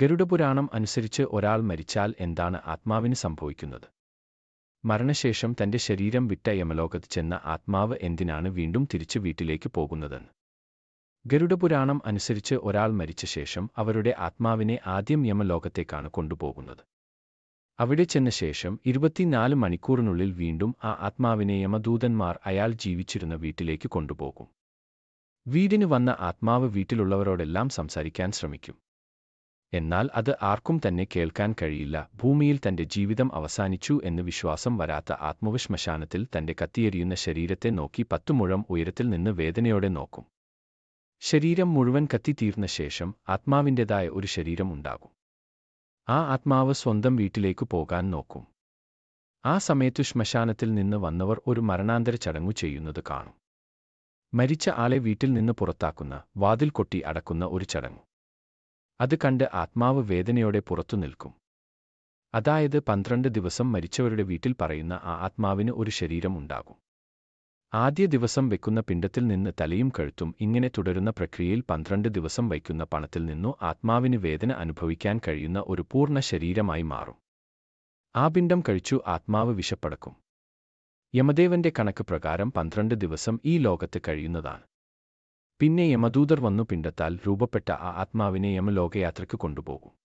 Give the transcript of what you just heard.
ഗരുഡപുരാണം അനുസരിച്ച് ഒരാൾ മരിച്ചാൽ എന്താണ് ആത്മാവിന് സംഭവിക്കുന്നത്? മരണശേഷം തന്റെ ശരീരം വിട്ട യമലോകത്ത് ചെന്ന ആത്മാവ് എന്തിനാണ് വീണ്ടും തിരിച്ച് വീട്ടിലേക്ക് പോകുന്നതെന്ന്? ഗരുഡപുരാണം അനുസരിച്ച് ഒരാൾ മരിച്ച ശേഷം അവരുടെ ആത്മാവിനെ ആദ്യം യമലോകത്തേക്കാണ് കൊണ്ടുപോകുന്നത്. അവിടെ ചെന്ന ശേഷം ഇരുപത്തിനാല് മണിക്കൂറിനുള്ളിൽ വീണ്ടും ആ ആത്മാവിനെ യമദൂതന്മാർ അയാൾ ജീവിച്ചിരുന്ന വീട്ടിലേക്ക് കൊണ്ടുപോകും. വീടിന് വന്ന ആത്മാവ് വീട്ടിലുള്ളവരോടെല്ലാം സംസാരിക്കാൻ ശ്രമിക്കും. എന്നാൽ അത് ആർക്കും തന്നെ കേൾക്കാൻ കഴിയില്ല. ഭൂമിയിൽ തന്റെ ജീവിതം അവസാനിച്ചു എന്ന് വിശ്വാസം വരാത്ത ആത്മവിശ്മശാനത്തിൽ തന്റെ കത്തിയെരിയുന്ന ശരീരത്തെ നോക്കി പത്തുമുഴം ഉയരത്തിൽ നിന്ന് വേദനയോടെ നോക്കും. ശരീരം മുഴുവൻ കത്തിത്തീർന്ന ശേഷം ആത്മാവിന്റെതായ ഒരു ശരീരം ഉണ്ടാകും. ആ ആത്മാവ് സ്വന്തം വീട്ടിലേക്കു പോകാൻ നോക്കും. ആ സമയത്തു ശ്മശാനത്തിൽ നിന്ന് വന്നവർ ഒരു മരണാന്തര ചടങ്ങു ചെയ്യുന്നത് കാണും. മരിച്ച ആളെ വീട്ടിൽ നിന്ന് പുറത്താക്കുന്ന വാതിൽ കൊട്ടി അടക്കുന്ന ഒരു ചടങ്ങു. അത് കണ്ട് ആത്മാവ് വേദനയോടെ പുറത്തു നിൽക്കും. അതായത് പന്ത്രണ്ട് ദിവസം മരിച്ചവരുടെ വീട്ടിൽ പറയുന്ന ആ ആത്മാവിന് ഒരു ശരീരം ഉണ്ടാകും. ആദ്യ ദിവസം വെക്കുന്ന പിണ്ടത്തിൽ നിന്ന് തലയും കഴുത്തും ഇങ്ങനെ തുടരുന്ന പ്രക്രിയയിൽ പന്ത്രണ്ട് ദിവസം വയ്ക്കുന്ന പണത്തിൽ നിന്നു ആത്മാവിന് വേദന അനുഭവിക്കാൻ കഴിയുന്ന ഒരു പൂർണ ശരീരമായി മാറും. ആ പിണ്ടം കഴിച്ചു ആത്മാവ് വിശപ്പടക്കും. യമദേവന്റെ കണക്ക് പ്രകാരം പന്ത്രണ്ട് ദിവസം ഈ ലോകത്ത് കഴിയുന്നതാണ്. പിന്നെ യമദൂതർ വന്നു പിണ്ടത്താൽ രൂപപ്പെട്ട ആ ആത്മാവിനെ യമലോകയാത്രയ്ക്ക് കൊണ്ടുപോകും.